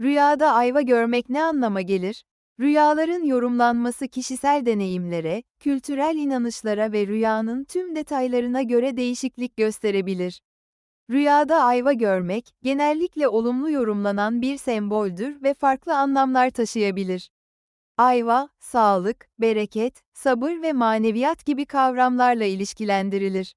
Rüyada ayva görmek ne anlama gelir? Rüyaların yorumlanması kişisel deneyimlere, kültürel inanışlara ve rüyanın tüm detaylarına göre değişiklik gösterebilir. Rüyada ayva görmek, genellikle olumlu yorumlanan bir semboldür ve farklı anlamlar taşıyabilir. Ayva, sağlık, bereket, sabır ve maneviyat gibi kavramlarla ilişkilendirilir.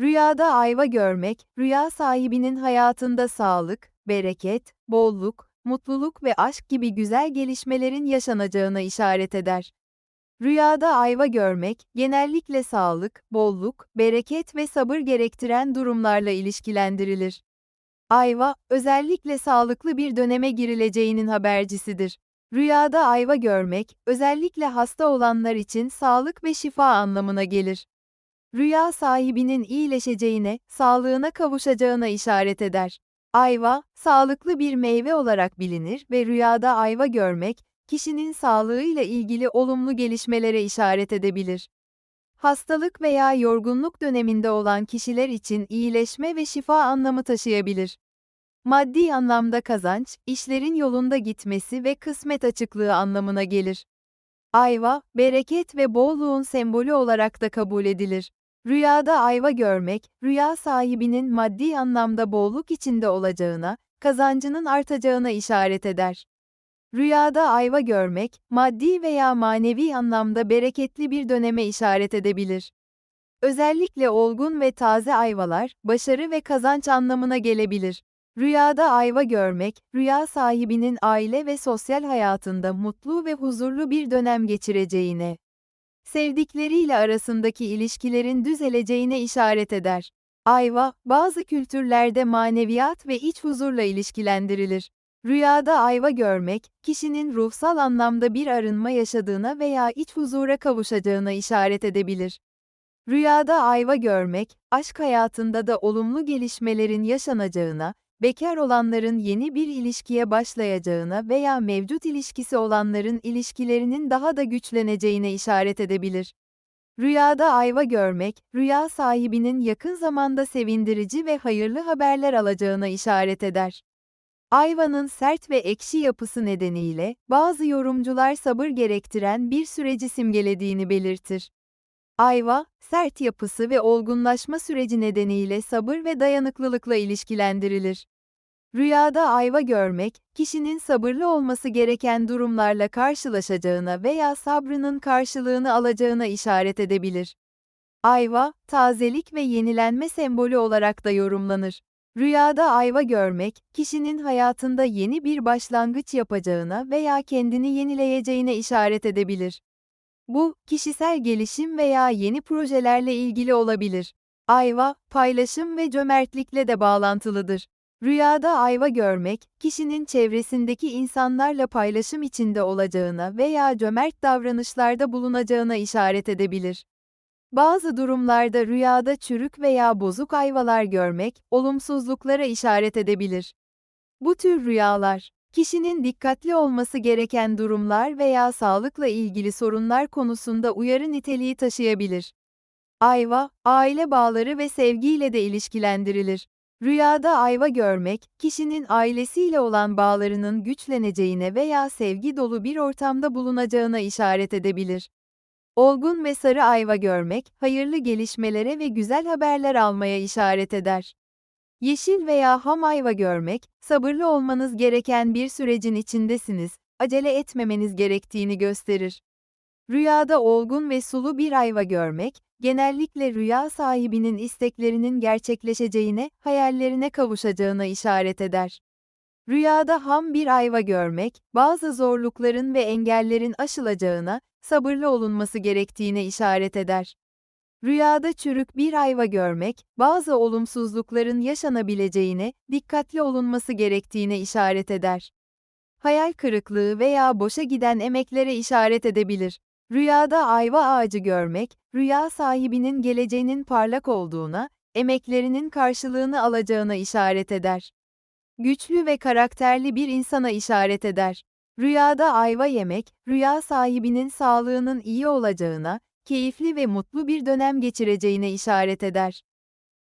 Rüyada ayva görmek, rüya sahibinin hayatında sağlık, bereket, bolluk, mutluluk ve aşk gibi güzel gelişmelerin yaşanacağına işaret eder. Rüyada ayva görmek, genellikle sağlık, bolluk, bereket ve sabır gerektiren durumlarla ilişkilendirilir. Ayva, özellikle sağlıklı bir döneme girileceğinin habercisidir. Rüyada ayva görmek, özellikle hasta olanlar için sağlık ve şifa anlamına gelir. Rüya sahibinin iyileşeceğine, sağlığına kavuşacağına işaret eder. Ayva, sağlıklı bir meyve olarak bilinir ve rüyada ayva görmek, kişinin sağlığıyla ilgili olumlu gelişmelere işaret edebilir. Hastalık veya yorgunluk döneminde olan kişiler için iyileşme ve şifa anlamı taşıyabilir. Maddi anlamda kazanç, işlerin yolunda gitmesi ve kısmet açıklığı anlamına gelir. Ayva, bereket ve bolluğun sembolü olarak da kabul edilir. Rüyada ayva görmek, rüya sahibinin maddi anlamda bolluk içinde olacağına, kazancının artacağına işaret eder. Rüyada ayva görmek, maddi veya manevi anlamda bereketli bir döneme işaret edebilir. Özellikle olgun ve taze ayvalar, başarı ve kazanç anlamına gelebilir. Rüyada ayva görmek, rüya sahibinin aile ve sosyal hayatında mutlu ve huzurlu bir dönem geçireceğine, sevdikleriyle arasındaki ilişkilerin düzeleceğine işaret eder. Ayva, bazı kültürlerde maneviyat ve iç huzurla ilişkilendirilir. Rüyada ayva görmek, kişinin ruhsal anlamda bir arınma yaşadığına veya iç huzura kavuşacağına işaret edebilir. Rüyada ayva görmek, aşk hayatında da olumlu gelişmelerin yaşanacağına, bekar olanların yeni bir ilişkiye başlayacağına veya mevcut ilişkisi olanların ilişkilerinin daha da güçleneceğine işaret edebilir. Rüyada ayva görmek, rüya sahibinin yakın zamanda sevindirici ve hayırlı haberler alacağına işaret eder. Ayvanın sert ve ekşi yapısı nedeniyle, bazı yorumcular sabır gerektiren bir süreci simgelediğini belirtir. Ayva, sert yapısı ve olgunlaşma süreci nedeniyle sabır ve dayanıklılıkla ilişkilendirilir. Rüyada ayva görmek, kişinin sabırlı olması gereken durumlarla karşılaşacağına veya sabrının karşılığını alacağına işaret edebilir. Ayva, tazelik ve yenilenme sembolü olarak da yorumlanır. Rüyada ayva görmek, kişinin hayatında yeni bir başlangıç yapacağına veya kendini yenileyeceğine işaret edebilir. Bu, kişisel gelişim veya yeni projelerle ilgili olabilir. Ayva, paylaşım ve cömertlikle de bağlantılıdır. Rüyada ayva görmek, kişinin çevresindeki insanlarla paylaşım içinde olacağına veya cömert davranışlarda bulunacağına işaret edebilir. Bazı durumlarda rüyada çürük veya bozuk ayvalar görmek, olumsuzluklara işaret edebilir. Bu tür rüyalar, kişinin dikkatli olması gereken durumlar veya sağlıkla ilgili sorunlar konusunda uyarı niteliği taşıyabilir. Ayva, aile bağları ve sevgiyle de ilişkilendirilir. Rüyada ayva görmek, kişinin ailesiyle olan bağlarının güçleneceğine veya sevgi dolu bir ortamda bulunacağına işaret edebilir. Olgun ve sarı ayva görmek, hayırlı gelişmelere ve güzel haberler almaya işaret eder. Yeşil veya ham ayva görmek, sabırlı olmanız gereken bir sürecin içindesiniz, acele etmemeniz gerektiğini gösterir. Rüyada olgun ve sulu bir ayva görmek, genellikle rüya sahibinin isteklerinin gerçekleşeceğine, hayallerine kavuşacağına işaret eder. Rüyada ham bir ayva görmek, bazı zorlukların ve engellerin aşılacağına, sabırlı olunması gerektiğine işaret eder. Rüyada çürük bir ayva görmek, bazı olumsuzlukların yaşanabileceğine, dikkatli olunması gerektiğine işaret eder. Hayal kırıklığı veya boşa giden emeklere işaret edebilir. Rüyada ayva ağacı görmek, rüya sahibinin geleceğinin parlak olduğuna, emeklerinin karşılığını alacağına işaret eder. Güçlü ve karakterli bir insana işaret eder. Rüyada ayva yemek, rüya sahibinin sağlığının iyi olacağına, keyifli ve mutlu bir dönem geçireceğine işaret eder.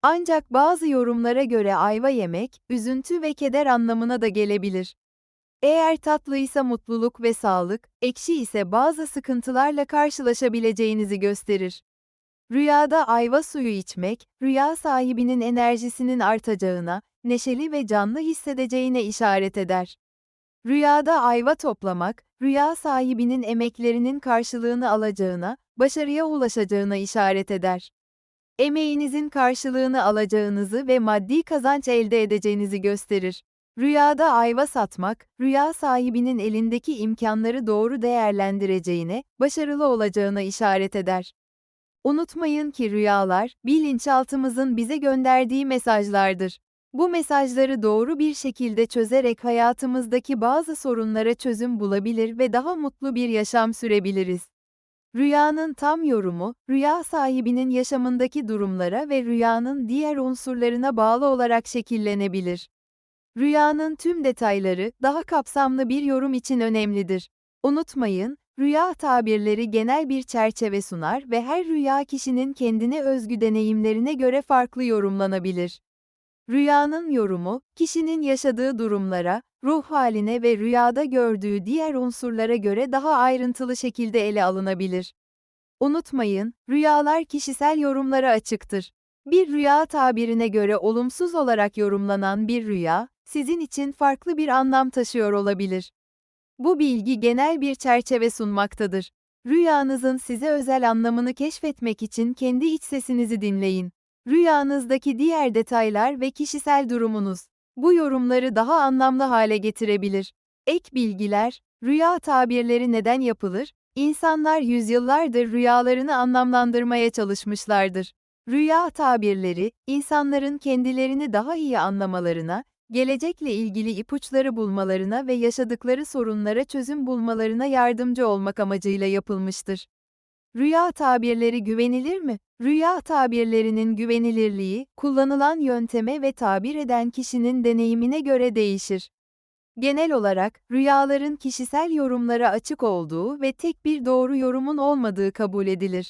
Ancak bazı yorumlara göre ayva yemek, üzüntü ve keder anlamına da gelebilir. Eğer tatlıysa mutluluk ve sağlık, ekşi ise bazı sıkıntılarla karşılaşabileceğinizi gösterir. Rüyada ayva suyu içmek, rüya sahibinin enerjisinin artacağına, neşeli ve canlı hissedeceğine işaret eder. Rüyada ayva toplamak, rüya sahibinin emeklerinin karşılığını alacağına, başarıya ulaşacağına işaret eder. Emeğinizin karşılığını alacağınızı ve maddi kazanç elde edeceğinizi gösterir. Rüyada ayva satmak, rüya sahibinin elindeki imkanları doğru değerlendireceğine, başarılı olacağına işaret eder. Unutmayın ki rüyalar, bilinçaltımızın bize gönderdiği mesajlardır. Bu mesajları doğru bir şekilde çözerek hayatımızdaki bazı sorunlara çözüm bulabilir ve daha mutlu bir yaşam sürebiliriz. Rüyanın tam yorumu, rüya sahibinin yaşamındaki durumlara ve rüyanın diğer unsurlarına bağlı olarak şekillenebilir. Rüyanın tüm detayları, daha kapsamlı bir yorum için önemlidir. Unutmayın, rüya tabirleri genel bir çerçeve sunar ve her rüya kişinin kendine özgü deneyimlerine göre farklı yorumlanabilir. Rüyanın yorumu, kişinin yaşadığı durumlara, ruh haline ve rüyada gördüğü diğer unsurlara göre daha ayrıntılı şekilde ele alınabilir. Unutmayın, rüyalar kişisel yorumlara açıktır. Bir rüya tabirine göre olumsuz olarak yorumlanan bir rüya, sizin için farklı bir anlam taşıyor olabilir. Bu bilgi genel bir çerçeve sunmaktadır. Rüyanızın size özel anlamını keşfetmek için kendi iç sesinizi dinleyin. Rüyanızdaki diğer detaylar ve kişisel durumunuz bu yorumları daha anlamlı hale getirebilir. Ek bilgiler, rüya tabirleri neden yapılır? İnsanlar yüzyıllardır rüyalarını anlamlandırmaya çalışmışlardır. Rüya tabirleri, insanların kendilerini daha iyi anlamalarına, gelecekle ilgili ipuçları bulmalarına ve yaşadıkları sorunlara çözüm bulmalarına yardımcı olmak amacıyla yapılmıştır. Rüya tabirleri güvenilir mi? Rüya tabirlerinin güvenilirliği, kullanılan yönteme ve tabir eden kişinin deneyimine göre değişir. Genel olarak, rüyaların kişisel yorumlara açık olduğu ve tek bir doğru yorumun olmadığı kabul edilir.